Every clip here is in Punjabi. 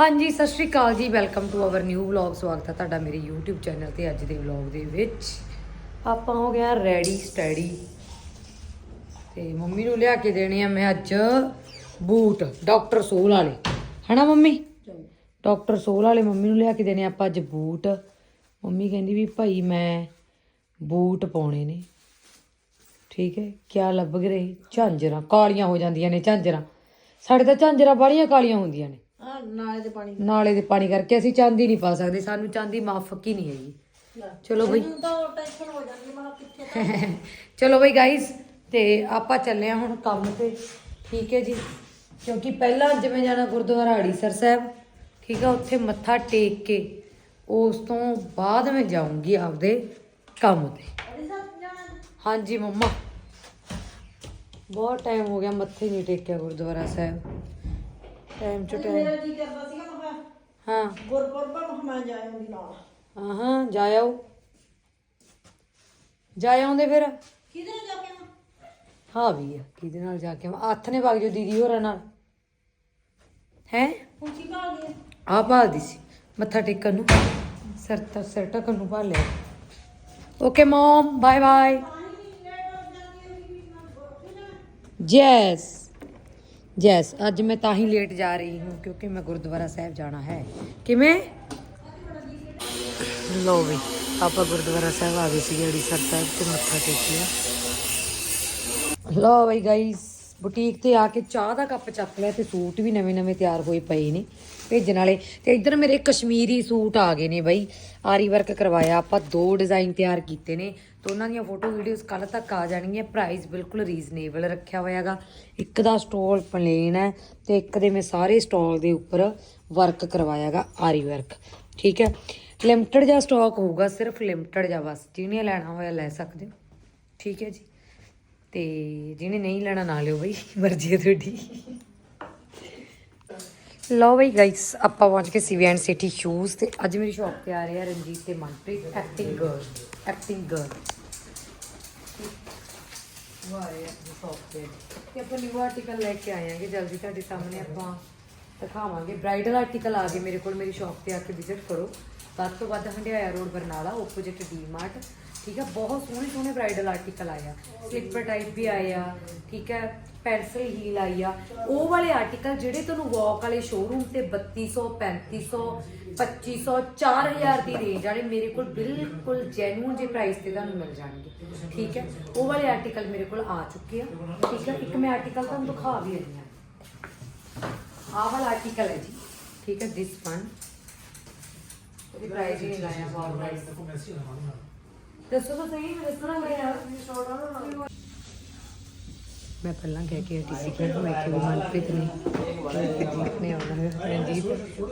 ਹਾਂਜੀ ਸਤਿ ਸ਼੍ਰੀ ਅਕਾਲ ਜੀ। Welcome to our new vlog ਸਵਾਗਤ ਹੈ ਤੁਹਾਡਾ ਮੇਰੇ YouTube ਚੈਨਲ ਤੇ ਅੱਜ ਦੇ ਵਲੌਗ ਦੇ ਵਿੱਚ। ਆਪਾਂ ਹੋ ਗਿਆ ਰੈਡੀ ਸਟੈਡੀ ਤੇ ਮੰਮੀ ਨੂੰ ਲਿਆ ਕੇ ਦੇਣੇ ਆ ਮੈਂ ਅੱਜ ਬੂਟ ਡਾਕਟਰ ਸੋਲ ਵਾਲੇ। ਹਨਾ ਮੰਮੀ? ਡਾਕਟਰ ਸੋਲ ਵਾਲੇ ਮੰਮੀ ਨੂੰ ਲਿਆ ਕੇ ਦੇਣੇ ਆਪਾਂ ਅੱਜ ਬੂਟ। ਮੰਮੀ ਕਹਿੰਦੀ ਵੀ ਭਾਈ ਮੈਂ ਬੂਟ ਪਾਉਣੇ ਨੇ। ਠੀਕ ਹੈ ਕਿਆ ਲੱਭ ਰਹੇ? ਝਾਂਜਰਾਂ ਕਾਲੀਆਂ ਹੋ ਜਾਂਦੀਆਂ ਨੇ ਝਾਂਜਰਾਂ। ਸਾਡੇ ਤਾਂ ਝਾਂਜਰਾਂ ਬਾਲੀਆਂ ਕਾਲੀਆਂ ਹੁੰਦੀਆਂ ਨੇ। ਨਾਲੇ ਦੇ ਪਾਣੀ ਨਾਲੇ ਦੇ ਪਾਣੀ ਕਰਕੇ ਅਸੀਂ ਚਾਂਦੀ ਨਹੀਂ ਪਾ ਸਕਦੇ ਸਾਨੂੰ ਚਾਂਦੀ ਮਾਫਕ ਹੀ ਨਹੀਂ ਹੈਗੀ। ਚਲੋ ਬਈ। ਮੈਨੂੰ ਤਾਂ ਟੈਨਸ਼ਨ ਹੋ ਜਾਂਦੀ ਮੈਂ ਕਿਹਾ ਕਿੱਥੇ ਚਲੋ ਬਈ ਗਾਇਸ ਤੇ ਆਪਾਂ ਚੱਲੇ ਆ ਹੁਣ ਕੰਮ ਤੇ। ਠੀਕ ਹੈ ਜੀ ਕਿਉਂਕਿ ਪਹਿਲਾਂ ਜਿਵੇਂ ਜਾਣਾ ਗੁਰਦੁਆਰਾ ਅੜੀਸਰ ਸਾਹਿਬ ਠੀਕ ਆ ਉੱਥੇ ਮੱਥਾ ਟੇਕ ਕੇ ਉਸ ਤੋਂ ਬਾਅਦ ਮੈਂ ਜਾਊਂਗੀ ਆਪਦੇ ਕੰਮ ਤੇ। ਹਾਂਜੀ ਮੰਮਾ। ਬਹੁਤ ਟਾਈਮ ਹੋ ਗਿਆ ਮੱਥੇ ਨਹੀਂ ਟੇਕਿਆ ਗੁਰਦੁਆਰਾ ਸਾਹਿਬ। ਟਾਈਮ ਚ ਟਾਈਮ ਮੇਰਾ ਜੀ ਕਰਦਾ ਸੀਗਾ ਮੈਂ ਕਿਹਾ ਹਾਂ। ਗੁਰਪੁਰਬ ਨੂੰ ਮੈਂ ਜਾ ਆਉਂਦੀ ਨਾਲ। ਹਾਂ ਹਾਂ ਜਾ ਆਓ। ਜਾ ਆਉਂਦੇ ਫਿਰ। ਕਿਹਦੇ ਨਾਲ ਜਾ ਕੇ ਆਵਾਂ? ਹਾਂ ਵੀ ਆ ਕਿਹਦੇ ਨਾਲ ਜਾ ਕੇ ਆਵਾਂ? ਹੱਥ ਨੇ ਵਗ ਜੋ ਦੀਦੀ ਹੋਰਾਂ ਨਾਲ। ਹੈ? ਹੁਣ ਕੀ ਭਾਲ ਗਏ? ਆ ਭਾਲਦੀ ਸੀ ਮੱਥਾ ਟੇਕਣ ਨੂੰ। ਸਿਰ ਤਾਂ ਸਿਰ ਢੱਕਣ ਨੂੰ ਭਾਲ ਲਿਆ। Okay mum bye bye yes yes ਅੱਜ ਮੈਂ ਤਾਂ ਹੀ ਲੇਟ ਜਾ ਰਹੀ ਹੂੰ, ਕਿਉਂਕਿ ਮੈਂ ਗੁਰਦੁਆਰਾ ਸਾਹਿਬ ਜਾਣਾ ਹੈ। ਕਿਵੇਂ? ਲੋ ਵੀ, ਆਪਾਂ ਗੁਰਦੁਆਰਾ ਸਾਹਿਬ ਆ ਗਏ ਸੀ ਜਿਹੜੀ ਸਾਹਿਬ ਤੇ ਮੱਥਾ ਟੇਕਿਆ ਲੋ ਬਈ ਗਾਈਸ ਬੁਟੀਕ ਤੇ ਆ ਕੇ ਚਾਹ ਦਾ ਕੱਪ ਚੱਕ ਲਿਆ ਤੇ ਸੂਟ ਵੀ ਨਵੇਂ ਨਵੇਂ ਤਿਆਰ ਹੋਏ ਪਏ ਨੇ। ਭੇਜਣ ਵਾਲੇ। ਤੇ ਇੱਧਰ ਮੇਰੇ ਕਸ਼ਮੀਰੀ ਸੂਟ ਆ ਗਏ ਨੇ ਬਈ। ਆਰੀ ਵਰਕ ਕਰਵਾਇਆ, ਆਪਾਂ ਦੋ ਡਿਜ਼ਾਈਨ ਤਿਆਰ ਕੀਤੇ ਨੇ। ਤੇ ਉਹਨਾਂ ਦੀਆਂ ਫੋਟੋ ਵੀਡੀਓਜ਼ ਕੱਲ ਤੱਕ ਆ ਜਾਣਗੀਆਂ। ਪ੍ਰਾਈਸ ਬਿਲਕੁਲ ਰੀਜ਼ਨੇਬਲ ਰੱਖਿਆ ਹੋਇਆਗਾ ਇੱਕ ਦਾ ਸਟਾਲ ਪਲੇਨ ਹੈ ਤੇ ਇੱਕ ਦੇ ਮੈਂ ਸਾਰੇ ਸਟਾਲ ਦੇ ਉੱਪਰ ਵਰਕ ਕਰਵਾਇਆਗਾ ਆਰੀ ਵਰਕ ਠੀਕ ਹੈ? ਲਿਮਟਿਡ ਜਾਂ ਸਟਾਕ ਹੋਊਗਾ, ਸਿਰਫ ਲਿਮਟਿਡ ਜਾਂ ਬਸ। ਜਿਹਨੇ ਲੈਣਾ ਹੋਇਆ ਲੈ ਸਕਦੇ ਹੋ। ਠੀਕ ਹੈ ਜੀ? ਤੇ ਜਿਹਨੇ ਨਹੀਂ ਲੈਣਾ ਨਾ ਲਿਓ ਬਈ, ਮਰਜ਼ੀ ਹੈ ਤੁਹਾਡੀ। ਲਓ ਬਈ ਗਾਇਸ ਆਪਾਂ ਪਹੁੰਚ ਕੇ ਸੀਵੀ ਐਂਡ ਸਿਟੀ ਸ਼ੂਜ਼ ਤੇ ਅੱਜ ਮੇਰੀ ਸ਼ਾਪ ਤੇ ਆ ਰਹੇ ਆ ਰਣਜੀਤ ਤੇ Manpreet. Acting girl acting girl ਵਾਰੇ ਆਪਣੀ ਤੇ। ਤੇ ਆਪਾਂ ਨਿਊ ਆਰਟੀਕਲ ਲੈ ਕੇ ਆਏ ਆਂਗੇ, ਜਲਦੀ ਤੁਹਾਡੇ ਸਾਹਮਣੇ ਆਪਾਂ ਦਿਖਾਵਾਂਗੇ। ਬ੍ਰਾਈਡਲ ਆਰਟੀਕਲ ਆ ਗਏ ਮੇਰੇ ਕੋਲ, ਮੇਰੀ ਸ਼ਾਪ ਤੇ ਆ ਕੇ ਵਿਜ਼ਿਟ ਕਰੋ। ਵੱਧ ਤੋਂ ਵੱਧ Handiaya road Barnala opposite D Mart ਠੀਕ ਹੈ, ਬਹੁਤ ਸੋਹਣੇ ਸੋਹਣੇ ਬ੍ਰਾਈਡਲ ਆਰਟੀਕਲ ਆਏ ਆ। ਟਾਈਪ ਵੀ ਆਏ ਠੀਕ ਹੈ ਪੈਨਸਲ ਹੀਲ ਆਈ ਉਹ ਵਾਲੇ ਆਰਟੀਕਲ ਜਿਹੜੇ ਤੁਹਾਨੂੰ ਵਾਕ ਵਾਲੇ ਸ਼ੋਰੂਮ ਤੇ 3200 3500 2500 4000 ਦੀ ਰੇਂਜ ਵਾਲੇ ਮੇਰੇ ਕੋਲ ਬਿਲਕੁਲ ਜੈਨੂਨ ਜੇ ਪ੍ਰਾਈਸ ਤੇ ਤੁਹਾਨੂੰ ਮਿਲ ਜਾਣਗੇ। ਠੀਕ ਹੈ, ਉਹ ਵਾਲੇ ਆਰਟੀਕਲ ਮੇਰੇ ਕੋਲ ਆ ਚੁੱਕੇ ਆ। ਠੀਕ ਹੈ, ਇੱਕ ਮੈਂ ਆਰਟੀਕਲ ਤੁਹਾਨੂੰ ਦਿਖਾ ਵੀ ਰਹੀ ਹਾਂ। ਆਹ ਵਾਲਾ ਆਰਟੀਕਲ ਹੈ ਜੀ। ਠੀਕ ਹੈ ਦਿਸ ਵਨ ਉਹਦੀ ਪ੍ਰਾਈਸ ਹੀ ਲਾਇਆ ਬਹੁਤ। ਪ੍ਰਾਈਸ ਦੱਸੋ ਤਾਂ ਸਹੀ ਮੈਂ ਦੱਸਣਾ ਗਿਆ ਮੈਂ ਪਹਿਲਾਂ ਕਹਿ ਕੇ ਹਟੀ ਸੀ ਕਿ ਮੈਂ ਕਿ ਮਨਪ੍ਰੀਤ ਨੇ ਮਨਪ੍ਰੀਤ ਨੇ ਆਉਣਾ ਹੈ ਰਣਜੀਤ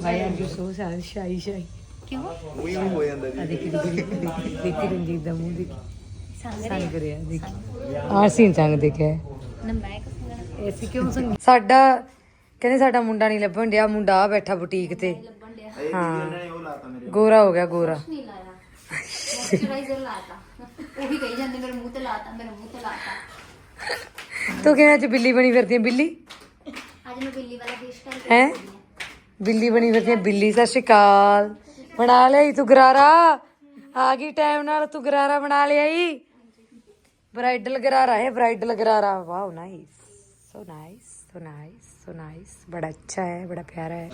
ਭਾਈ are you so Sai ਸ਼ਾਈ shy ਕਿਉਂ? ਉਹੀ ਵੀ ਹੋ ਜਾਂਦਾ ਆ ਦੇਖੀ ਦੇਖੀ ਰਣਜੀਤ ਦਾ ਮੂੰਹ ਦੇਖੀ। ਸੰਗ ਰਿਹਾ? ਦੇਖੀ। ਆ ਸੀਨ ਸੰਗ ਦੇਖਿਆ ਐਸੀ ਕਿਉਂ ਸੰਗ? ਸਾਡਾ ਕਹਿੰਦੇ ਸਾਡਾ ਮੁੰਡਾ ਨਹੀਂ ਲੱਭਣ ਡਿਆ ਮੁੰਡਾ ਆ ਬੈਠਾ ਬੁਟੀਕ ਤੇ। ਹਾਂ। ਗੋਰਾ ਹੋ ਗਿਆ ਗੋਰਾ। ਨਹੀਂ ਲਾਇਆ। ਮੋਇਸਚਰਾਈਜ਼ਰ ਲਾਤਾ। ਉਹ ਵੀ ਕਹੀ ਜਾਂਦੇ ਮੇਰੇ ਮੂੰਹ ਤੇ ਲਾਤਾ ਮੇਰੇ ਮੂੰਹ ਤੇ ਲਾਤਾ। ਤੂੰ ਕਿਵੇਂ ਅੱਜ ਬਿੱਲੀ ਬਣੀ ਫਿਰਦੀ ਹੈ ਬਿੱਲੀ? ਅੱਜ ਮੈਂ ਬਿੱਲੀ ਵਾਲਾ ਫੇਸ ਕਰ ਹੈ? ਬਿੱਲੀ ਬਣੀ ਫਿਰਦੀ ਹੈ ਬਿੱਲੀ ਸਤਿ ਸ਼੍ਰੀ ਅਕਾਲ। ਬਣਾ ਲਈ ਤੂੰ ਗਰਾਰਾ? ਆ ਗਈ ਟਾਈਮ ਨਾਲ ਤੂੰ ਗਰਾਰਾ ਬਣਾ ਲਿਆ ਈ ਬ੍ਰਾਈਡਲ ਗਰਾਰਾ ਹੈ bridal gharara. Wow nice so nice so nice so nice ਬੜਾ ਅੱਛਾ ਹੈ ਬੜਾ ਪਿਆਰਾ ਹੈ।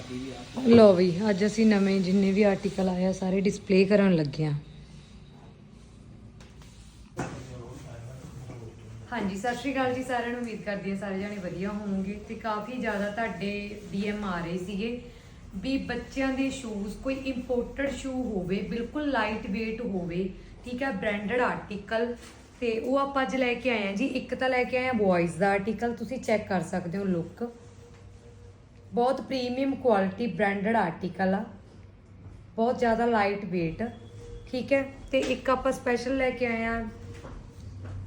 ਲੋ ਵੀ ਅੱਜ ਅਸੀਂ ਨਵੇਂ ਜਿੰਨੇ ਵੀ ਆਰਟੀਕਲ ਆਏ ਆ ਸਾਰੇ ਡਿਸਪਲੇ ਕਰਨ ਲੱਗੇ ਆ। ਹਾਂਜੀ, ਸਤਿ ਸ਼੍ਰੀ ਅਕਾਲ ਜੀ, ਸਾਰਿਆਂ ਨੂੰ ਉਮੀਦ ਕਰਦੀ ਹਾਂ ਸਾਰੇ ਜਾਣੇ ਵਧੀਆ ਹੋਵੋਗੇ ਤੇ ਕਾਫੀ ਜ਼ਿਆਦਾ ਤੁਹਾਡੇ ਡੀਐਮ ਆ ਰਹੇ ਸੀਗੇ ਵੀ ਬੱਚਿਆਂ ਦੇ ਸ਼ੂਜ਼ ਕੋਈ ਇੰਪੋਰਟਡ ਸ਼ੂ ਹੋਵੇ, ਬਿਲਕੁਲ ਲਾਈਟ weight ਹੋਵੇ, ਠੀਕ ਹੈ ਬ੍ਰਾਂਡਡ ਆਰਟੀਕਲ ਤੇ ਉਹ ਆਪਾਂ ਅੱਜ ਲੈ ਕੇ ਆਏ ਆ ਜੀ, ਇੱਕ ਤਾਂ ਲੈ ਕੇ ਆਏ ਆ ਬॉयਜ਼ ਦਾ ਆਰਟੀਕਲ ਤੁਸੀਂ ਚੈੱਕ ਕਰ ਸਕਦੇ ਹੋ ਲੁੱਕ ਬਹੁਤ ਪ੍ਰੀਮੀਅਮ ਕੁਆਲਿਟੀ ਬ੍ਰਾਂਡਡ ਆਰਟੀਕਲ ਆ, ਬਹੁਤ ਜ਼ਿਆਦਾ ਲਾਈਟ weight, ਠੀਕ ਹੈ, ਤੇ ਇੱਕ ਆਪਾਂ ਸਪੈਸ਼ਲ ਲੈ ਕੇ ਆਏ ਆ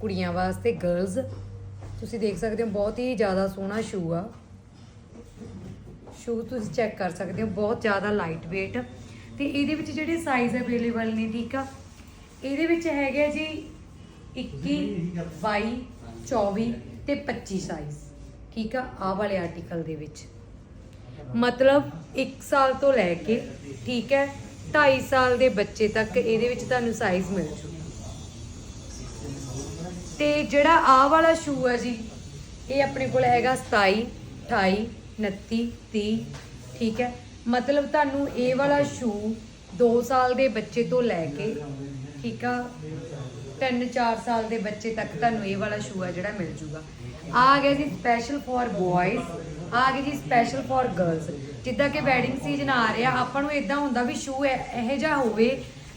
ਕੁੜੀਆਂ ਵਾਸਤੇ ਗਰਲਸ ਤੁਸੀਂ ਦੇਖ ਸਕਦੇ ਹੋ, ਬਹੁਤ ਹੀ ਜ਼ਿਆਦਾ ਸੋਹਣਾ ਸ਼ੂ ਆ। ਸ਼ੂ ਤੁਸੀਂ ਚੈੱਕ ਕਰ ਸਕਦੇ ਹੋ, ਬਹੁਤ ਜ਼ਿਆਦਾ ਲਾਈਟ weight ਤੇ ਇਹਦੇ ਵਿੱਚ ਜਿਹੜੇ ਸਾਈਜ਼ ਅਵੇਲੇਬਲ ਨੇ, ਠੀਕ ਆ? ਇਹਦੇ ਵਿੱਚ ਹੈਗੇ ਜੀ 21 22 24 ਤੇ 25 ਸਾਈਜ਼ ਠੀਕ ਆ? ਆਹ ਵਾਲੇ ਆਰਟੀਕਲ ਦੇ ਵਿੱਚ। ਮਤਲਬ 1 ਸਾਲ ਤੋਂ ਲੈ ਕੇ, ਠੀਕ ਹੈ? 2.5 ਸਾਲ ਦੇ ਬੱਚੇ ਤੱਕ ਇਹਦੇ ਵਿੱਚ ਤੁਹਾਨੂੰ ਸਾਈਜ਼ ਮਿਲ ਜੂਗਾ ਤੇ ਜਿਹੜਾ ਆ ਵਾਲਾ ਸ਼ੂ ਹੈ ਜੀ, ਇਹ ਆਪਣੇ ਕੋਲ ਹੈਗਾ 27 28 29 30 ਠੀਕ ਹੈ? ਮਤਲਬ ਤੁਹਾਨੂੰ ਇਹ ਵਾਲਾ ਸ਼ੂ 2 ਸਾਲ ਦੇ ਬੱਚੇ ਤੋਂ ਲੈ ਕੇ, ਠੀਕ ਆ? 3-4 ਸਾਲ ਦੇ ਬੱਚੇ ਤੱਕ ਤੁਹਾਨੂੰ ਇਹ ਵਾਲਾ ਸ਼ੂ ਆ ਜਿਹੜਾ ਮਿਲ ਜੂਗਾ। ਆ ਗਿਆ ਜੀ ਸਪੈਸ਼ਲ ਫॉर ਬॉयਜ਼ ਆ ਗਿਆ ਜੀ ਸਪੈਸ਼ਲ ਫॉर ਗਰਲਸ ਜਿੱਦਾਂ ਕਿ ਵੈਡਿੰਗ ਸੀਜ਼ਨ ਆ ਰਿਹਾ, ਆਪਾਂ ਨੂੰ ਇਦਾਂ ਹੁੰਦਾ ਵੀ ਸ਼ੂ ਇਹੋ ਜਿਹਾ ਹੋਵੇ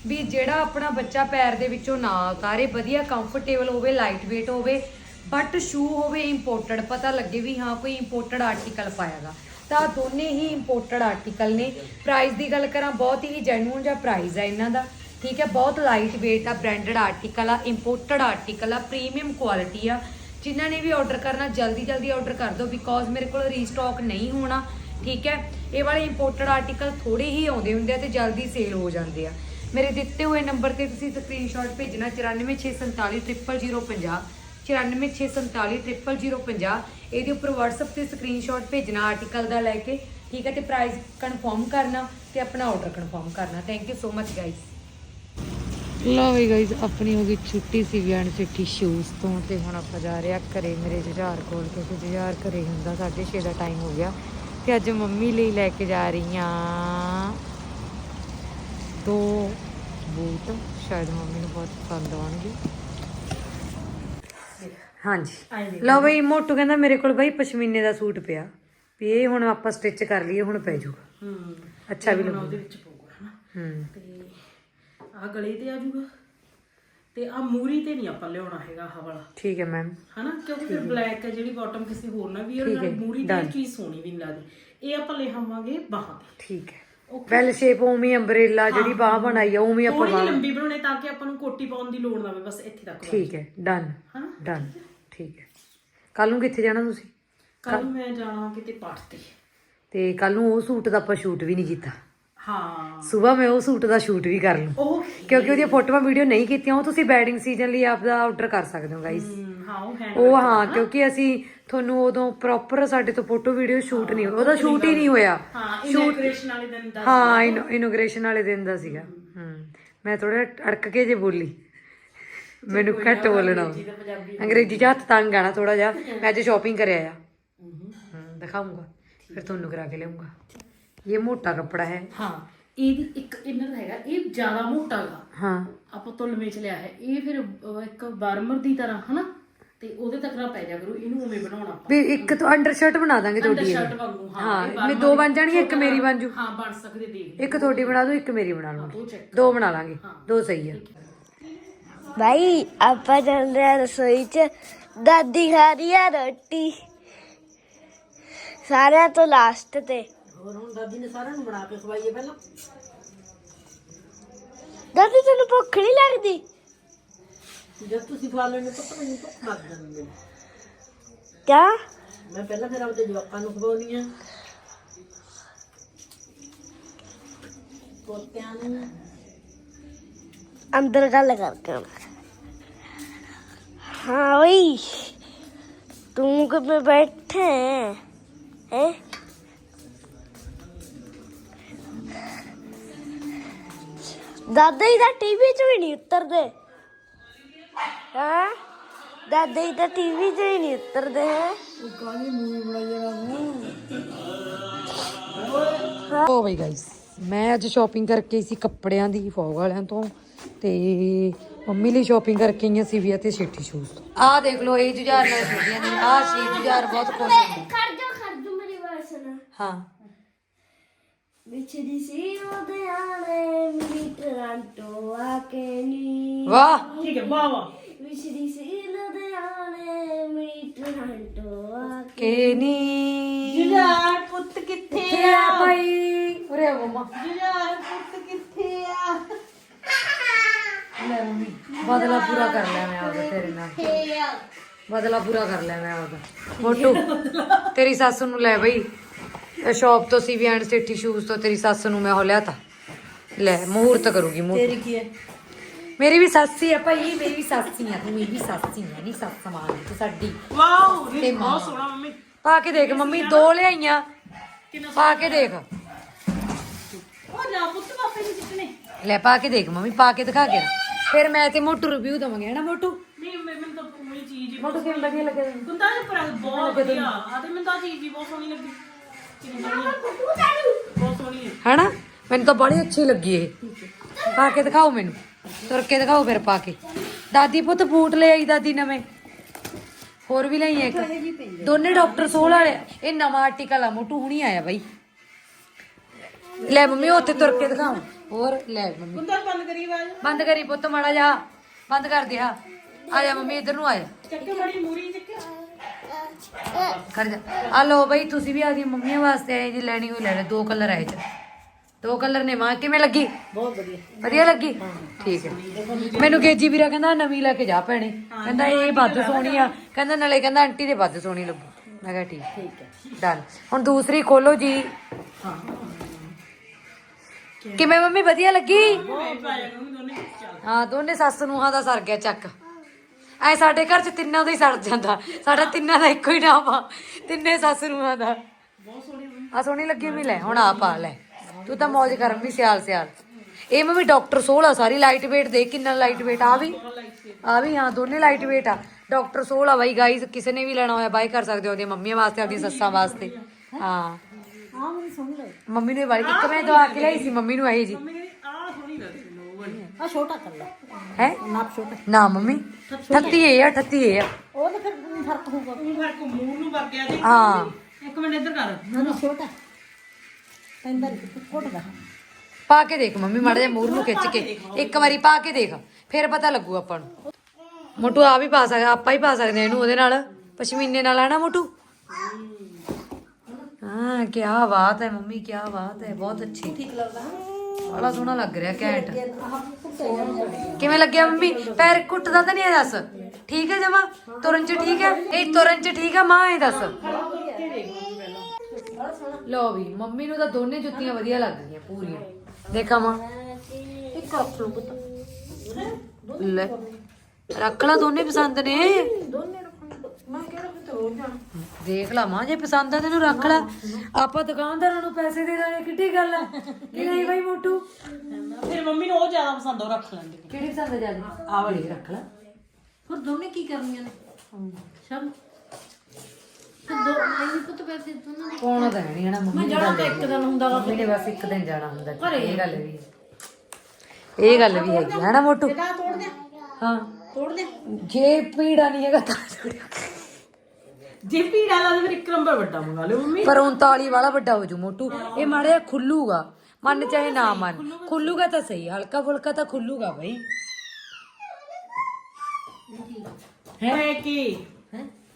ਵੀ ਜਿਹੜਾ ਆਪਣਾ ਬੱਚਾ ਪੈਰ ਦੇ ਵਿੱਚੋਂ ਨਾ ਉਤਾਰੇ, ਵਧੀਆ ਕੰਫਰਟੇਬਲ ਹੋਵੇ ਲਾਈਟ weight ਹੋਵੇ ਬਟ ਸ਼ੂ ਹੋਵੇ ਇੰਪੋਰਟਡ ਪਤਾ ਲੱਗੇ ਵੀ ਹਾਂ ਕੋਈ ਇੰਪੋਰਟਡ ਆਰਟੀਕਲ ਪਾਇਆਗਾ। ਤਾਂ ਦੋਨੇ ਹੀ ਇੰਪੋਰਟਡ ਆਰਟੀਕਲ ਨੇ। ਪ੍ਰਾਈਸ ਦੀ ਗੱਲ ਕਰਾਂ, ਬਹੁਤ ਹੀ ਜੈਨੂਨ ਜਿਹਾ ਪ੍ਰਾਈਸ ਹੈ ਇਹਨਾਂ ਦਾ। ਠੀਕ ਹੈ, ਬਹੁਤ ਲਾਈਟ weight ਆ ਬ੍ਰਾਂਡਡ ਆਰਟੀਕਲ ਆ ਇੰਪੋਰਟਡ ਆਰਟੀਕਲ ਆ ਪ੍ਰੀਮੀਅਮ ਕੁਆਲਿਟੀ ਆ। ਜਿਨ੍ਹਾਂ ਨੇ ਵੀ ਆਰਡਰ ਕਰਨਾ, ਜਲਦੀ ਜਲਦੀ ਆਰਡਰ ਕਰ ਦਿਓ ਬਿਕੋਜ਼ ਮੇਰੇ ਕੋਲ ਰੀਸਟਾਕ ਨਹੀਂ ਹੋਣਾ। ਠੀਕ ਹੈ, ਇਹ ਵਾਲੇ ਇੰਪੋਰਟਡ ਆਰਟੀਕਲ ਥੋੜੇ ਹੀ ਆਉਂਦੇ ਹੁੰਦੇ ਆ ਤੇ ਜਲਦੀ ਸੇਲ ਹੋ ਜਾਂਦੇ ਆ। ਮੇਰੇ ਦਿੱਤੇ ਹੋਏ ਨੰਬਰ ਤੇ ਤੁਸੀਂ ਸਕਰੀਨਸ਼ਾਟ ਭੇਜਣਾ 9464400050 9464400050 ਇਹਦੇ ਉੱਪਰ WhatsApp ਤੇ ਸਕਰੀਨਸ਼ਾਟ ਭੇਜਣਾ ਆਰਟੀਕਲ ਦਾ ਲੈ ਕੇ। ਠੀਕ ਹੈ, ਤੇ ਪ੍ਰਾਈਸ ਕਨਫਰਮ ਕਰਨਾ ਤੇ ਆਪਣਾ ਆਰਡਰ ਕਨਫਰਮ ਕਰਨਾ। Thank you so much guys ਲਓ ਵੀ ਗਾਇਸ ਆਪਣੀ ਹੋ ਗਈ ਛੁੱਟੀ ਸੀ ਵਿਆਨ ਸਿੱਟੀ ਸ਼ੂਜ਼ ਤੋਂ, ਤੇ ਹੁਣ ਆਪਾਂ ਜਾ ਰਹੇ ਆ ਘਰੇ ਮੇਰੇ ਜੁਝਾਰ ਕੋਲ, ਕਿਉਂਕਿ ਜੁਝਾਰ ਘਰੇ ਹੁੰਦਾ 6:30 ਦਾ ਟਾਈਮ ਹੋ ਗਿਆ। ਤੇ ਅੱਜ ਮੰਮੀ ਲਈ ਲੈ ਕੇ ਜਾ ਰਹੀ ਆ ਦੋ ਬੂਟ ਸ਼ਾਇਦ ਮੰਮੀ ਨੂੰ ਬਹੁਤ ਪਸੰਦ ਆਉਣਗੇ। ਹਾਂਜੀ। ਲਓ ਬਈ ਮੋਟੂ ਕਹਿੰਦਾ ਮੇਰੇ ਕੋਲ ਬਈ ਪਸ਼ਮੀਨੇ ਦਾ ਸੂਟ ਪਿਆ। ਵੀ ਇਹ ਹੁਣ ਆਪਾਂ ਸਟਿਚ ਕਰ ਲਈਏ ਹੁਣ ਪੈ ਜਾਊਗਾ। ਹੂੰ। ਅੱਛਾ ਵੀ ਉਹਦੇ ਲੱਗੂ ਵਿੱਚ ਪਊਗਾ ਹਨਾ? ਹੂੰ। ਤੇ ਆ ਗਲੇ ਤੇ ਆ ਜਾਊਗਾ। ਤੇ ਆ ਮੂਰੀ ਤੇ ਨਹੀਂ ਆਪਾਂ ਲਿਆਉਣਾ ਹੈਗਾ ਆਹ ਵਾਲਾ। ਠੀਕ ਹੈ ਮੈਮ ਹਨਾ? ਕਿਉਂਕਿ ਫਿਰ ਬਲੈਕ ਹੈ। ਜਿਹੜੀ ਬਾਟਮ ਕਿਸੇ ਹੋਰ ਨਾਲ ਵੀ ਉਹ ਹੈ, ਮੂਰੀ ਤੇ ਇਹ done। ਚੀਜ਼ ਸੋਹਣੀ ਵੀ ਨਹੀਂ ਲੱਗਦੀ। ਇਹ ਆਪਾਂ ਲਿਆਵਾਂਗੇ ਬਾਹਾਂ ਤੇ। ਠੀਕ ਹੈ। ਵੈਲ ਸ਼ੇਪ ਉਵੇਂ ਅੰਬ੍ਰੇਲਾ ਜਿਹੜੀ ਬਾਹ ਬਣਾਈ ਆ ਉਵੇਂ ਆਪਾਂ ਥੋੜੀ ਲੰਬੀ ਬਣਾਉਣੇ ਤਾਂ ਕਿ ਆਪਾਂ ਨੂੰ ਕੋਟੀ ਪਾਉਣ ਦੀ ਲੋੜ ਨਾ ਪਵੇ ਬਸ ਇੱਥੇ ਤੱਕ ਠੀਕ ਹੈ ਡਨ ਹਨਾ ਡਨ ਠੀਕ ਹੈ। ਕੱਲ ਨੂੰ ਕਿੱਥੇ ਜਾਣਾ ਤੁਸੀਂ? ਕੱਲ ਮੈਂ ਜਾਣਾ ਕਿਤੇ ਤੇ। ਤੇ ਕੱਲ ਨੂੰ ਉਹ ਸੂਟ ਦਾ ਆਪਾਂ ਸ਼ੂਟ ਵੀ ਨਹੀਂ ਕੀਤਾ। ਹਾਂ। ਸਵੇਰ ਮੈਂ ਉਹ ਸੂਟ ਦਾ ਸ਼ੂਟ ਵੀ ਕਰ ਲੂੰ। ਉਹ ਕਿਉਂਕਿ ਉਹਦੀਆਂ ਫੋਟੋਆਂ ਵੀਡੀਓ ਨਹੀਂ ਕੀਤੀਆਂ ਉਹ ਤੁਸੀਂ ਵੈਡਿੰਗ ਸੀਜ਼ਨ ਲਈ ਆਪਦਾ ਆਰਡਰ ਕਰ ਸਕਦੇ ਹੋ ਗਾਇਸ ਹਾਂ ਉਹ ਹੈ ਉਹ ਹਾਂ ਕਿਉਂਕਿ ਅਸੀਂ ਤੁਹਾਨੂੰ ਉਦੋਂ ਪ੍ਰੋਪਰ ਸਾਡੇ ਤੋਂ ਫੋਟੋ ਵੀਡੀਓ ਸ਼ੂਟ ਨਹੀਂ ਉਹਦਾ ਸ਼ੂਟ ਹੀ ਨਹੀਂ ਹੋਇਆ। ਹਾਂ ਇਨੋਗ੍ਰੇਸ਼ਨ ਵਾਲੇ ਦਿਨ ਦਾ ਹਾਂ ਇਨੋਗ੍ਰੇਸ਼ਨ ਵਾਲੇ ਦਿਨ ਦਾ ਸੀਗਾ। ਹੂੰ। ਮੈਂ ਥੋੜਾ ਅੜਕ ਕੇ ਜੇ ਬੋਲੀ। ਮੈਨੂੰ ਘੱਟ ਬੋਲਣਾ। ਅੰਗਰੇਜ਼ੀ ਚ ਹੱਥ ਤੰਗ ਆਣਾ ਥੋੜਾ ਜਿਹਾ। ਮੈਂ ਅੱਜ ਸ਼ਾਪਿੰਗ ਕਰਿਆ ਆ। ਹੂੰ। ਦਿਖਾਉਂਗਾ ਫਿਰ ਤੁਹਾਨੂੰ ਕਰਾ ਕੇ ਲਿਆਉਂਗਾ ਇਹ ਮੋਟਾ ਕੱਪੜਾ ਹੈ। ਹਾਂ ਇਹਦੀ ਇੱਕ ਇਨਰ ਹੈਗਾ ਇਹ ਜ਼ਿਆਦਾ ਮੋਟਾ ਹੈਗਾ ਹਾਂ। ਆਪਾਂ ਤੋਂ ਵਿੱਚ ਲਿਆ ਹੈ। ਇਹ ਫਿਰ ਅਹ, ਇੱਕ ਬਾਰਮਰ ਦੀ ਤਰ੍ਹਾਂ ਹਨਾ? ਤੇ ਉਹਦੇ ਤੱਕ ਨਾ ਪੈ ਜਾ ਕਰੂ ਇਹਨੂੰ ਉਵੇਂ ਬਣਾਉਣਾ ਆਪਾਂ। ਵੀ ਇੱਕ ਤੋਂ ਅੰਡਰ ਸ਼ਰਟ ਬਣਾ ਦਾਂਗੇ ਅੰਡਰ ਤੁਹਾਡੀ ਸ਼ਰਟ ਵਾਂਗੂ ਹਾਂ ਇਹ ਮੈਂ ਦੋ ਬਣ ਜਾਣਗੀਆਂ ਇੱਕ ਮੇਰੀ ਬਣ ਜੂ। ਹਾਂ ਬਣ ਸਕਦੇ ਦੇਖ। ਇੱਕ ਤੁਹਾਡੀ ਬਣਾ ਦੋ ਇੱਕ ਮੇਰੀ ਬਣਾ ਲਵਾਂਗੇ ਦੋ ਚੈੱਕ ਦੋ ਬਣਾ ਲਾਂਗੇ ਦੋ ਸਹੀ ਆ। ਭਾਈ ਆਪਾਂ ਚੱਲਦੇ ਆ ਰਸੋਈ 'ਚ। ਦਾਦੀ ਖਾ ਰਹੀ ਆ ਰੋਟੀ। ਸਾਰਿਆਂ ਤੋਂ ਲਾਸਟ ਤੇ। ਹੋਰ ਹੁਣ ਦਾਦੀ ਨੇ ਸਾਰਿਆਂ ਨੂੰ ਬਣਾ ਕੇ ਖਵਾਈਏ ਪਹਿਲਾਂ। ਦਾਦੀ ਤੈਨੂੰ ਭੁੱਖ ਨਹੀਂ ਲੱਗਦੀ? ਜਦ ਤੁਸੀਂ ਖਾ ਲੈਣੇ ਤਾਂ ਮੈਨੂੰ ਭੁੱਖ ਲੱਗ ਜਾਂਦੀ ਹੈ। ਕਿਆ? ਮੈਂ ਪਹਿਲਾਂ ਫਿਰ ਆਪਦੇ ਜਵਾਕਾਂ ਨੂੰ ਖਵਾਉਣੀ ਆ ਪੋਤਿਆਂ ਨੂੰ। ਅੰਦਰ ਗੱਲ ਕਰਕੇ ਆਉਣਾ। ਹਾਂ ਓਏ ਤੂੰ ਕਿਵੇਂ ਬੈਠਾ ਹੈ? ਹੈਂ? ਦਾਦਾ ਜੀ ਦਾ ਟੀਵੀ 'ਚ ਵੀ ਨਹੀਂ ਉਤਰਦੇ। ਹਾਂ? ਦਾਦਾ ਜੀ ਤਾਂ ਟੀਵੀ 'ਚ ਵੀ ਨਹੀਂ ਉਤਰਦੇ। ਹੈ ਓ ਬਈ ਗਾਇਸ ਮੈਂ ਅੱਜ ਸ਼ਾਪਿੰਗ ਕਰਕੇ ਆਈ ਸੀ ਕੱਪੜਿਆਂ ਦੀ ਫੋਗ ਵਾਲਿਆਂ ਤੋਂ ਤੇ ਮੰਮੀ ਲਈ ਸ਼ਾਪਿੰਗ ਕਰਕੇ ਆਈਆਂ ਸੀ ਵੀ ਤੇ ਛੇਟੀ ਸ਼ੂਜ਼ ਤੋਂ ਆਹ ਦੇਖ ਲਓ ਇਹ ਜੁਝਾਰ ਨਾਲ ਛੋਟੀਆਂ ਨੇ ਆਹ ਛੇ ਜੁਝਾਰ ਬਹੁਤ ਖੁਸ਼ ਹੁੰਦੇ। ਮੇਰੀ ਹਾਂ। ਵਿਛੜੀ ਸੀ ਉਹਦੇ ਆਲੇ ਮਿਲੀ ਟਰਾਂਟੋ ਆ ਕੇ ਨੀ। ਵਾਹ। ਠੀਕ ਹੈ ਵਾਹ ਵਾਹ। ਵਿਛੜੀ ਸੀ ਲੁਧਿਆਣੇ ਮਿਲੀ ਟਰਾਂਟੋ ਆ ਕੇ ਨੀ। ਜੁਝਾਰ ਪੁੱਤ ਕਿੱਥੇ ਕਿੱਥੇ ਆ ਭਾਈ। ਉਰੇ ਆ ਮਮਾ। ਜੁਝਾਰ ਪੁੱਤ ਕਿੱਥੇ ਆ? ਲੈ ਮੰਮੀ ਬਦਲਾ ਪੂਰਾ ਕਰ ਲਿਆ ਮੈਂ ਆਪਦਾ ਤੇਰੇ ਨਾਲ। ਬਦਲਾ ਪੂਰਾ ਕਰ ਲਿਆ ਮੈਂ ਆਪਦਾ। ਮੋਟੂ ਤੇਰੀ ਸੱਸ ਨੂੰ ਲੈ ਬਈ। ਸ਼ਾਪ ਤੋਂ ਸੀਵੀ ਐਂਡ ਸਿਟੀ ਸ਼ੂਜ਼ ਤੋਂ ਤੇਰੀ ਸੱਸ ਨੂੰ ਮੈਂ ਉਹ ਲਿਆਤਾ ਲੈ ਮਹੂਰਤ ਕਰੂਗੀ ਮੂਰਤ ਤੇਰੀ ਕੀ ਹੈ? ਮੇਰੀ ਵੀ ਸੱਸ ਹੀ ਆ ਭਾਈ ਮੇਰੀ ਵੀ ਸੱਸ ਹੀ ਆ ਤੂੰ ਮੇਰੀ ਵੀ ਸੱਸ ਹੀ ਆ ਨਹੀਂ ਸੱਸ ਸਮਾਨ ਤੂੰ ਸਾਡੀ। ਵਾਓ ਤੇ ਇਹ ਮਾਂ। ਬਹੁਤ ਸੋਹਣਾ ਮੰਮੀ। ਪਾ ਕੇ ਦੇਖ ਮੰਮੀ ਦੋ ਲਿਆਈਆਂ। ਕਿੰਨਾ ਪਾ ਕੇ ਦੇਖ। ਉਹ ਜਾ ਪੁੱਤ ਪਾਪੇ ਨੂੰ ਕਿਤਨੇ ਲੈ ਪਾ ਕੇ ਦੇਖ ਮੰਮੀ ਪਾ ਕੇ ਦਿਖਾ ਕੇ। ਨਾ। ਫਿਰ ਮੈਂ ਤੇ ਮੋਟੂ ਰਿਵਿਊ ਦਵਾਂਗੇ ਹੈਨਾ ਮੋਟੂ? ਨਹੀਂ ਮੈਂ- ਮੈਨੂੰ ਤਾਂ ਪੂਰੀ ਚੀਜ਼ ਹੀ ਮੋਟੂ ਕਿਵੇਂ ਵਧੀਆ ਲੱਗਿਆ ਤੈਨੂੰ? ਜੀ ਪਰ ਬਹੁਤ ਵਧੀਆ। ਆ ਤੇ ਮੈਨੂੰ ਤਾਂ ਚੀਜ਼ ਹੀ ਬਹੁਤ ਸੋਹਣੀ ਲੱਗੀ। ਹੈਨਾ? ਮੈਨੂੰ ਤਾਂ ਬੜੀ ਅੱਛੀ ਲੱਗੀ ਇਹ। ਪਾ ਕੇ ਦਿਖਾਓ ਮੈਨੂੰ। ਤੁਰ ਕੇ ਦਿਖਾਓ ਫਿਰ ਪਾ ਕੇ। ਦਾਦੀ ਪੁੱਤ ਬੂਟ ਲੈ ਆਈ ਦਾਦੀ ਨਵੇਂ। ਹੋਰ ਵੀ ਲਈ ਇੱਕ। ਦੋਨੇ ਡਾਕਟਰ ਸੋਲ ਵਾਲੇ। ਇਹ ਨਵਾਂ ਆਰਟੀਕਲ ਆ ਮੋਟੂ ਹੁਣੀ ਆਇਆ ਬਾਈ। ਲੈ ਮੰਮੀ ਉੱਥੇ ਤੁਰ ਕੇ ਦਿਖਾਓ। ਹੋਰ ਲੈ ਮੰਮੀ। ਬੰਦ ਕਰੀ ਆਵਾਜ਼। ਬੰਦ ਕਰੀ ਪੁੱਤ ਮਾੜਾ ਜਾ ਬੰਦ ਕਰ ਦੇ ਆ ਆ ਜਾ ਮੰਮੀ ਇੱਧਰ ਨੂੰ ਆ ਜਾ। ਚੱਕੇ ਬੜੀ ਮੂਰੀ ਚੱਕੇ ਜਾ। ਆ ਲੋ ਬਈ ਤੁਸੀਂ ਵੀ ਆਦੀ ਮੰਮੀਆਂ ਵਾਸਤੇ ਆਏ ਜੀ ਲੈਣੀ ਹੋਈ ਲੈ ਲੈ ਦੋ ਕਲਰ ਆਏ ਚ। ਦੋ ਕਲਰ ਨੇ ਮਾਂ ਕਿਵੇਂ ਲੱਗੀ? ਬਹੁਤ ਵਧੀਆ। ਵਧੀਆ ਲੱਗੀ? ਠੀਕ ਹੈ। ਮੈਨੂੰ ਕੇਜੀ ਵੀਰਾ ਕਹਿੰਦਾ ਨਵੀਂ ਲੈ ਕੇ ਜਾ ਭੈਣੇ। ਕਹਿੰਦਾ ਇਹ ਵੱਧ ਸੋਹਣੀ ਆ। ਕਹਿੰਦਾ ਨਾਲੇ ਕਹਿੰਦਾ ਆਂਟੀ ਦੇ ਵੱਧ ਸੋਹਣੀ ਲੱਗੂ। ਮੈਂ ਕਿਹਾ ਠੀਕ ਠੀਕ ਹੈ। ਡਨ। ਹੁਣ ਦੂਸਰੀ ਖੋਲੋ ਜੀ। ਕਿਵੇਂ ਮੰਮੀ ਵਧੀਆ ਲੱਗੀ? ਹਾਂ ਦੋਨੇ ਸੱਸ ਨੂੰਹਾਂ ਦਾ ਸਰ ਗਿਆ ਚੱਕ। ਐ ਸਾਡੇ ਘਰ ਚ ਤਿੰਨਾਂ ਦਾ ਹੀ ਸਰ ਜਾਂਦਾ। ਸਾਡਾ ਤਿੰਨਾਂ ਦਾ ਇੱਕੋ ਹੀ ਨਾਮ ਆ। ਤਿੰਨੇ ਸੱਸ ਨੂੰਹਾਂ ਦਾ। ਆ ਸੋਹਣੀ ਲੱਗੀ ਵੀ ਲੈ ਹੁਣ ਆ ਪਾ ਲੈ। ਤੂੰ ਤਾਂ ਮौज ਕਰ ਵੀ ਸਿਆਲ ਸਿਆਲ। ਇਹ ਮੰਮੀ ਡਾਕਟਰ ਸੋਲ ਆ ਸਾਰੀ ਲਾਈਟ weight ਦੇਖ ਕਿੰਨਾ ਲਾਈਟ weight ਆ ਵੀ। ਆ ਵੀ ਹਾਂ ਦੋਨੇ ਲਾਈਟ weight ਆ। ਡਾਕਟਰ ਸੋਲ ਆ ਬਾਈ ਗਾਈਜ਼ ਕਿਸੇ ਨੇ ਵੀ ਲੈਣਾ ਹੋਇਆ ਬਾਈ ਕਰ ਸਕਦੇ ਹੋ ਉਹਦੀਆਂ ਮੰਮੀਆਂ ਵਾਸਤੇ ਆਪਣੀਆਂ ਸੱਸਾਂ ਵਾਸਤੇ। ਹਾਂ। ਆ ਮੈਨੂੰ ਸੋਹਣੀ ਲੱਗਦੀ। ਮੰਮੀ ਨੂੰ ਵਾਲੀ ਇੱਕ ਮੈਂ ਦਵਾ ਕੇ ਲਈ ਸੀ ਮੰਮੀ ਨੂੰ ਇਹ ਜੀ ਮੰਮੀ ਕਹਿੰਦੀ ਆਹ ਸੋਹਣੀ ਲੱਗਦੀ ਮੈਨੂੰ ਉਹ ਵਾਲੀ ਆ ਛੋਟਾ ਕਰ ਲੈ। ਹੈ? ਨਾਪ ਛੋਟਾ। ਨਾ ਮੰਮੀ 38 ਏ ਆ 38 ਏ ਆ। ਉਹ ਤਾਂ ਫਿਰ ਫ਼ਰਕ ਹੋਊਗਾ। ਉਹ ਫ਼ਰਕ ਮੂੰਹ ਨੂੰ ਵਗ ਗਿਆ ਤੇ ਹਾਂ। ਇੱਕ ਮਿੰਟ ਇੱਧਰ ਕਰ। ਨਾ ਨਾ ਛੋਟਾ। ਪੈਂਦਾ ਘੁੱਟਦਾ ਪਾ ਕੇ ਦੇਖ ਮੰਮੀ ਮਾੜਾ ਜਿਹਾ ਮੂਰ ਨੂੰ ਖਿੱਚ ਕੇ। ਇੱਕ ਵਾਰੀ ਪਾ ਕੇ ਦੇਖ ਫਿਰ ਪਤਾ ਲੱਗੂ ਆਪਾਂ ਨੂੰ। ਮੋਟੂ ਆ ਵੀ ਪਾ ਸਕਦਾ ਆਪਾਂ ਹੀ ਪਾ ਸਕਦੇ ਹਾਂ ਇਹਨੂੰ ਉਹਦੇ ਨਾਲ। ਪਸ਼ਮੀਨੇ ਨਾਲ ਹੈ ਨਾ ਮੋਟੂ? ਹਾਂ ਕੀ ਬਾਤ ਹੈ ਮੰਮੀ ਕੀ ਬਾਤ ਹੈ ਬਹੁਤ ਅੱਛੀ। ਠੀਕ ਲੱਗਦਾ। ਬੜਾ ਸੋਹਣਾ ਲੱਗ ਰਿਹਾ ਕੈਟ ਕਿਵੇਂ ਲੱਗਿਆ ਮੰਮੀ? ਪੈਰ ਘੁੱਟਦਾ ਤਾਂ ਨਹੀਂ ਦੱਸ? ਠੀਕ ਹੈ ਜਮਾ? ਤੁਰਨ ਚ ਠੀਕ ਹੈ? ਇਹ ਤੁਰਨ ਚ ਠੀਕ ਹੈ ਮਾਂ ਇਹ ਦੱਸ। ਲੋ ਵੀ ਮੰਮੀ ਨੂੰ ਤਾਂ ਦੋਨੇ ਜੁੱਤੀਆਂ ਵਧੀਆ ਲੱਗਦੀਆਂ ਪੂਰੀਆਂ। ਦੇਖਾਂ ਮਾਂ। ਇੱਕ ਰੱਖ ਲਓ ਪੁੱਤ। ਲੈ ਰੱਖ ਲਾ ਦੋਨੇ ਪਸੰਦ ਨੇ। ਦੋਨੇ ਮੈਂ ਕਿਹੜਾ ਦੇਖ ਲਾ ਮਾਂ ਜੇ ਪਸੰਦ ਆ ਤੈਨੂੰ ਰੱਖ ਲਾ। ਆਪਾਂ ਦੁਕਾਨਦਾਰਾਂ ਨੂੰ ਪੈਸੇ ਦੇ ਦਾਂਗੇ ਕਿੱਡੀ ਗੱਲ ਆ। ਕਿ ਨਹੀਂ ਬਾਈ ਮੋਟੂ? ਫਿਰ ਮੰਮੀ ਨੂੰ ਉਹ ਜ਼ਿਆਦਾ ਪਸੰਦ ਉਹ ਰੱਖ ਲੈਂਦੇ। ਕਿਹੜੀ ਪਸੰਦ ਆ ਜ਼ਿਆਦਾ? ਆ ਵਾਲੀ ਰੱਖ ਲਾ। ਫਿਰ ਦੋਨੇ ਕੀ ਕਰਨੀਆਂ ਨੇ? ਸਭ ਫਿਰ ਦੋ ਨਹੀਂ ਪੁੱਤ ਪੈਸੇ ਦੋਨਾਂ ਦੇ ਕੌਣ ਤਾਂ ਹੈ ਨਹੀਂ ਹਨਾ ਮੰਮੀ ਨੇ ਜਾਣਾ ਤਾਂ ਇੱਕ ਦਿਨ ਹੁੰਦਾ ਵਾ। ਮੰਮੀ ਨੇ ਬਸ ਇੱਕ ਦਿਨ ਜਾਣਾ ਹੁੰਦਾ। ਇਹ ਗੱਲ ਵੀ ਹੈ। ਇਹ ਗੱਲ ਵੀ ਹੈਗੀ ਹੈ ਨਾ ਮੋਟੂ? ਇਹਦਾ ਤੋੜ ਦੇ ਹਾਂ। ਤੋੜ ਦੇ ਜੇ ਪੀੜਾ ਨਹੀਂ ਹੈਗਾ ਤਾਂ ਛੋੜਿਓ। ਜੇ ਪੀੜਾ ਲਾ ਦੇ ਫਿਰ ਇੱਕ ਨੰਬਰ ਵੱਡਾ ਮੰਗਾ ਲਿਓ ਮੰਮੀ। ਪਰ 39 ਵਾਲਾ ਵੱਡਾ ਹੋ ਜੂ ਮੋਟੂ। ਇਹ ਮਾੜਾ ਜਿਹਾ ਖੁੱਲੂਗਾ। ਮਨ ਚਾਹੇ ਨਾ ਮਨ। ਖੁੱਲੂਗਾ ਤਾਂ ਸਹੀ ਹਲਕਾ ਫੁਲਕਾ ਤਾਂ ਖੁੱਲੂਗਾ ਬਈ। ਹੈ? ਕੀ?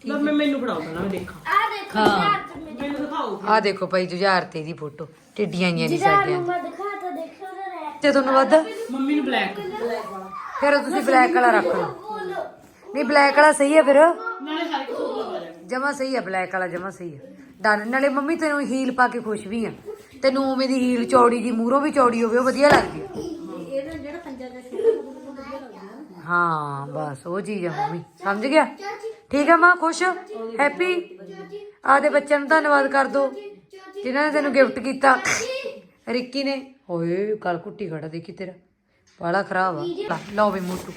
ਲੋ ਮੈਂ ਮੈਨੂੰ ਫੜਾਓ ਪਹਿਲਾਂ ਮੈਂ ਦੇਖਾਂ। ਆ ਦੇਖੋ ਹਾਂ। ਮੈਨੂੰ ਦਿਖਾਓ। ਆ ਦੇਖੋ ਭਾਈ ਜੁਝਾਰ ਤੇ ਦੀ ਫੋਟੋ। ਟਿੱਡੀਆਂ ਆਈਆਂ ਨਹੀਂ ਸਾਡੀਆਂ। ਮੈਂ ਦਿਖਾ ਤਾਂ ਦੇਖੋ ਜਰਾ ਤੇ ਤੁਹਾਨੂੰ ਵੱਧ? ਮੰਮੀ ਨੂੰ ਬਲੈਕ ਫਿਰ ਤੁਸੀਂ ਬਲੈਕ ਵਾਲਾ ਰੱਖ ਲਓ। ਨਹੀਂ ਬਲੈਕ ਵਾਲਾ ਸਹੀ ਹੈ ਫਿਰ। ਨਾਲੇ ਜਮਾ ਸਹੀ ਆ ਬਲੈਕ ਵਾਲਾ ਜਮਾ ਸਹੀ ਹੈ ਡਨ। ਨਾਲੇ ਮੰਮੀ ਤੈਨੂੰ ਹੀਲ ਪਾ ਕੇ ਖੁਸ਼ ਵੀ ਆ। ਤੈਨੂੰ ਉਵੇਂ ਦੀ ਹੀਲ ਚੌੜੀ ਦੀ ਮੂਰੋਂ ਵੀ ਚੌੜੀ ਹੋਵੇ, ਉਹ ਵਧੀਆ ਲੱਗਦੀ ਹੈ ਇਹਦਾ ਜਿਹੜਾ ਪੰਜਾ ਦਾ ਹਾਂ, ਬਸ, ਉਹ ਚੀਜ਼ ਆ ਮੰਮੀ। ਸਮਝ ਗਿਆ? ਠੀਕ ਆ ਮਾਂ, ਖੁਸ਼? ਹੈਪੀ ਆਦੇ ਬੱਚਿਆਂ ਨੂੰ ਧੰਨਵਾਦ ਕਰ ਦੋ। ਜਿਨ੍ਹਾਂ ਨੇ ਤੈਨੂੰ ਗਿਫਟ ਕੀਤਾ। ਰਿੱਕੀ ਨੇ, ਓਏ ਕੱਲ ਕੁੱਟੀ ਖੜਾ ਦੇਖੀ ਤੇਰਾ। ਬੜਾ ਖਰਾਬ ਆ। ਲਓ ਵੀ ਮੋਟੂ।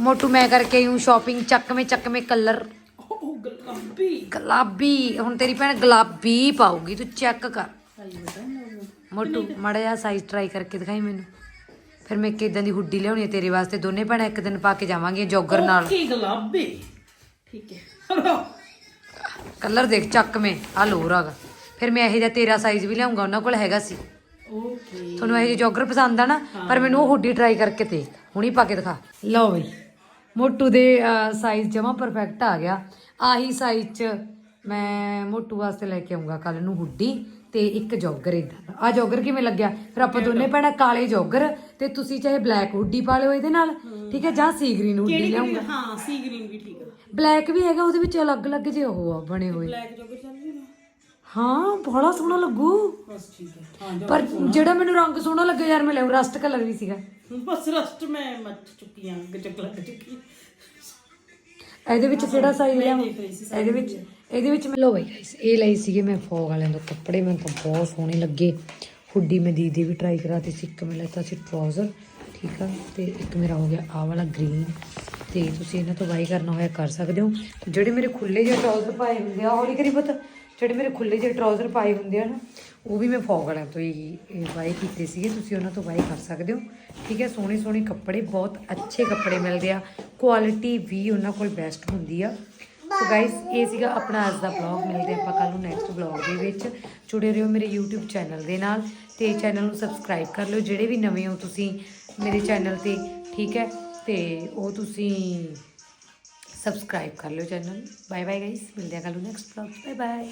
ਮੋਟੂ ਮੈਂ ਕਰਕੇ ਆਈ ਹੂੰ ਸ਼ਾਪਿੰਗ ਚੱਕਵੇਂ ਚੱਕਵੇਂ ਕਲਰ ਉਹ ਗੁਲਾਬੀ। ਗੁਲਾਬੀ। ਹੁਣ ਤੇਰੀ ਭੈਣ ਗੁਲਾਬੀ ਪਾਉਗੀ ਤੂੰ ਚੈੱਕ ਕਰ। ਮੋਟੂ ਮੜਾ ਜਿਹਾ ਸਾਈਜ਼ ਟਰਾਈ ਕਰਕੇ ਦਿਖਾਈ ਮੈਨੂੰ। ਫਿਰ ਮੈਂ ਕਿਦਾਂ ਦੀ ਹੁੱਡੀ ਲਿਆਉਣੀ ਹੈ ਤੇਰੇ ਵਾਸਤੇ ਦੋਨੇ ਭੈਣਾਂ ਇੱਕ ਦਿਨ ਪਾ ਕੇ ਜਾਵਾਂਗੀਆਂ ਜੋਗਰ ਨਾਲ। ਕੀ ਗੁਲਾਬੀ। ਠੀਕ ਹੈ ਕਲਰ ਦੇਖ ਚੱਕਵੇਂ ਆ ਲੋਰ ਆਗਾ ਫਿਰ ਮੈਂ ਇਹੋ ਜਿਹਾ ਤੇਰਾ ਸਾਈਜ਼ ਵੀ ਲਿਆਉਂਗਾ ਉਹਨਾਂ ਕੋਲ ਹੈਗਾ ਸੀ। ਓਕੇ। ਤੁਹਾਨੂੰ ਇਹ ਜੋਗਰ ਪਸੰਦ ਆ ਨਾ ਪਰ ਮੈਨੂੰ ਉਹ ਹੁੱਡੀ ਟਰਾਈ ਕਰਕੇ ਦੇ। ਹੁਣੀ ਪਾ ਕੇ ਦਿਖਾ। ਲਓ ਬਈ। ਮੋਟੂ ਦੇ ਸਾਈਜ਼ ਜਮਾ ਪਰਫੈਕਟ ਆ ਗਿਆ। ਆਹੀ ਸਾਈਜ਼ ਚ ਮੈਂ ਮੋਟੂ ਵਾਸਤੇ ਲੈ ਕੇ ਆਉਂਗਾ ਕੱਲ ਨੂੰ ਹੁੱਡੀ ਤੇ ਇੱਕ ਜੋਗਰ ਇਦਾਂ ਆ ਜੋਗਰ ਕਿਵੇਂ ਲੱਗਿਆ? ਫਿਰ ਆਪਾਂ ਦੋਨੇ ਭੈਣਾਂ ਕਾਲੇ ਜੋਗਰ ਤੇ ਤੁਸੀਂ ਚਾਹੇ ਬਲੈਕ ਹੁੱਡੀ ਪਾ ਲਿਓ ਇਹਦੇ ਨਾਲ ਠੀਕ ਹੈ ਜਾਂ ਸੀ ਗ੍ਰੀਨ ਹੁੱਡੀ ਲਿਆਉਂਗਾ ਹਾਂ ਸੀ ਗ੍ਰੀਨ ਵੀ ਠੀਕ ਹੈ ਬਲੈਕ ਵੀ ਹੈਗਾ ਉਹਦੇ ਵਿੱਚ ਅਲੱਗ-ਅਲੱਗ ਜਿਹੇ ਉਹ ਆ ਬਣੇ ਹੋਏ। ਬਲੈਕ ਜੋ ਕਿ ਚੱਲ ਨਾ ਹਾਂ ਬੜਾ ਸੋਹਣਾ ਲੱਗੂ। ਬਸ ਠੀਕ ਹੈ। ਪਰ ਜਿਹੜਾ ਮੈਨੂੰ ਰੰਗ ਸੋਹਣਾ ਲੱਗਿਆ ਯਾਰ ਮੈਂ ਲਿਆਉ ਰਸਟ ਕਲਰ ਵੀ ਸੀਗਾ। ਬਸ ਰਸਟ ਮੈਂ ਮੱਚ ਚੁੱਕੀ ਆਂ ਗਜਕ ਲੱਗ ਚੁੱਕੀ ਇਹਦੇ ਵਿੱਚ ਕਿਹੜਾ ਸਾਈਜ਼ ਸੀ ਇਹਦੇ ਵਿੱਚ ਇਹਦੇ ਵਿੱਚ ਮੈਂ ਲੋ ਬਈ ਗਾਇਸ ਇਹ ਲਈ ਸੀਗੇ ਮੈਂ ਫੋਗ ਵਾਲਿਆਂ ਤੋਂ ਕੱਪੜੇ ਮੈਨੂੰ ਤਾਂ ਬਹੁਤ ਸੋਹਣੇ ਲੱਗੇ। ਹੁੱਡੀ ਮੈਂ ਦੀਦੀ ਵੀ ਟਰਾਈ ਕਰਾਤੀ ਸੀ ਇੱਕ ਮੈਂ ਲੈਤਾ ਸੀ ਟਰਾਊਜ਼ਰ ਠੀਕ ਆ? ਤੇ ਇੱਕ ਮੇਰਾ ਹੋ ਗਿਆ ਆਹ ਵਾਲਾ ਗ੍ਰੀਨ ਤੇ ਤੁਸੀਂ ਇਹਨਾਂ ਤੋਂ ਬਾਈ ਕਰਨਾ ਹੋਇਆ ਕਰ ਸਕਦੇ ਹੋ। ਜਿਹੜੇ ਮੇਰੇ ਖੁੱਲੇ ਜਿਹੇ ਟਰਾਊਜ਼ਰ ਪਾਏ ਹੁੰਦੇ ਆ ਹੌਲੀ ਕਰੀ ਪਤਾ? ਜਿਹੜੇ ਮੇਰੇ ਖੁੱਲੇ ਜਿਹੇ ਟਰਾਊਜ਼ਰ ਪਾਏ ਹੁੰਦੇ ਆ ਨਾ ਉਹ ਵੀ ਮੈਂ ਫੋਗ ਤੋਂ ਹੀ ਬਾਈ ਕੀਤੇ ਸੀਗੇ, ਤੁਸੀਂ ਉਹਨਾਂ ਤੋਂ ਬਾਈ ਕਰ ਸਕਦੇ ਹੋ। ਠੀਕ ਹੈ, ਸੋਹਣੇ ਸੋਹਣੇ ਕੱਪੜੇ, ਬਹੁਤ ਅੱਛੇ ਕੱਪੜੇ ਮਿਲਦੇ ਆ। ਕੁਆਲਿਟੀ ਵੀ ਉਹਨਾਂ ਕੋਲ ਬੈਸਟ ਹੁੰਦੀ ਆ। ਸੋ ਗਾਇਸ ਇਹ ਸੀਗਾ ਆਪਣਾ ਅੱਜ ਦਾ ਵਲੌਗ ਮਿਲਦੇ ਆਪਾਂ ਕੱਲ ਨੂੰ ਨੈਕਸਟ ਵਲੌਗ ਦੇ ਵਿੱਚ। ਜੁੜੇ ਰਹੋ ਮੇਰੇ YouTube ਚੈਨਲ ਦੇ ਨਾਲ ਤੇ ਚੈਨਲ ਨੂੰ ਸਬਸਕ੍ਰਾਈਬ ਕਰ ਲਿਓ। ਜਿਹੜੇ ਵੀ ਨਵੇਂ ਹੋ ਤੁਸੀਂ ਮੇਰੇ ਚੈਨਲ ਤੇ, ਠੀਕ ਹੈ, ਤੇ ਉਹ ਤੁਸੀਂ ਸਬਸਕ੍ਰਾਈਬ ਕਰ ਲਿਓ ਚੈਨਲ ਬਾਏ ਬਾਏ ਗਾਇਸ ਮਿਲਦੇ ਆ ਕੱਲ ਨੂੰ ਨੈਕਸਟ ਵਲੌਗ ਬਾਏ ਬਾਏ